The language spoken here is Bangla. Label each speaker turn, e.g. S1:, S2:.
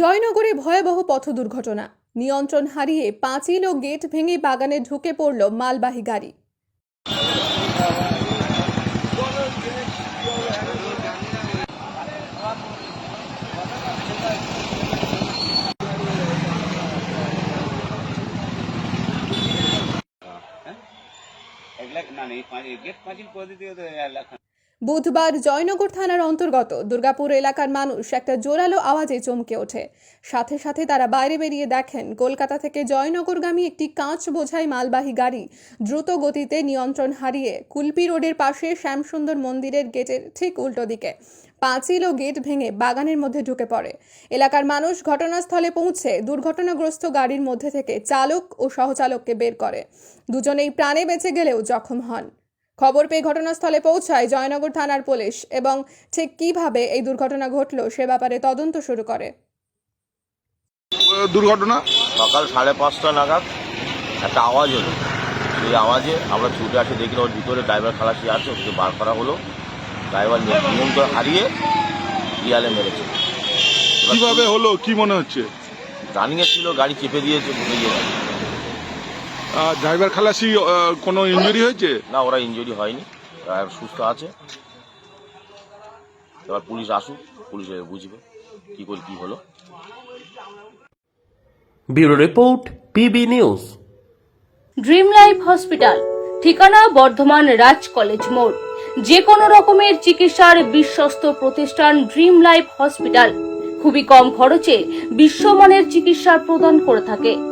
S1: জয়নগরে ভয়াবহ পথ দুর্ঘটনা। নিয়ন্ত্রণ হারিয়ে পাঁচিল ও গেট ভেঙে বাগানে ঢুকে পড়ল মালবাহী গাড়ি।
S2: এক লাখ, না না, এই গেট পাঁচিল করে দিতে এক লাখ
S1: বুধবার জয়নগর থানার অন্তর্গত দুর্গাপুর এলাকার মানুষ একটা জোরালো আওয়াজে চমকে ওঠে। সাথে সাথে তারা বাইরে বেরিয়ে দেখেন, কলকাতা থেকে জয়নগরগামী একটি কাঁচ বোঝাই মালবাহী গাড়ি দ্রুত গতিতে নিয়ন্ত্রণ হারিয়ে কুলপি রোডের পাশে শ্যামসুন্দর মন্দিরের গেটের ঠিক উল্টো দিকে পাঁচিল ও গেট ভেঙে বাগানের মধ্যে ঢুকে পড়ে। এলাকার মানুষ ঘটনাস্থলে পৌঁছে দুর্ঘটনাগ্রস্ত গাড়ির মধ্যে থেকে চালক ও সহচালককে বের করে। দুজনেই প্রাণে বেঁচে গেলেও জখম হন। খবর পেয়ে ঘটনাস্থলে পৌঁছায় জয়নগর থানার পুলিশ এবং ঠিক কীভাবে এই দুর্ঘটনা ঘটল সে ব্যাপারে তদন্ত শুরু করে।
S3: দুর্ঘটনা?
S4: সকাল সাড়ে পাঁচটা নাগাদ একটা আওয়াজ হলো। সেই আওয়াজে আমরা ছুটে আসে দেখি ওর ভিতরে ড্রাইভার খালাসি আছে ওকে বার করা হলো। ড্রাইভার নিয়ন্ত্রণ হারিয়ে ইয়ালে মেরেছে।
S3: কীভাবে হলো? কি মনে হচ্ছে?
S4: রানিংয়ে ছিল গাড়ি চেপে দিয়েছে
S3: ড্রাইভার খালাসি কোনো ইঞ্জুরি হয়েছে?
S4: না ওরা ইনজুরি হয়নি। ড্রাইভার সুস্থ আছে। এবার পুলিশ আসুক পুলিশ বুঝবে কী করে কী হলো।
S5: Bureau report PB news.
S6: Dream life hospital ঠিকানা বর্ধমান রাজ কলেজ মোড়। যে কোনো রকমের চিকিৎসার বিশ্বস্ত প্রতিষ্ঠান ড্রিম লাইফ হসপিটাল। খুবই কম খরচে বিশ্বমানের চিকিৎসা প্রদান করে থাকে।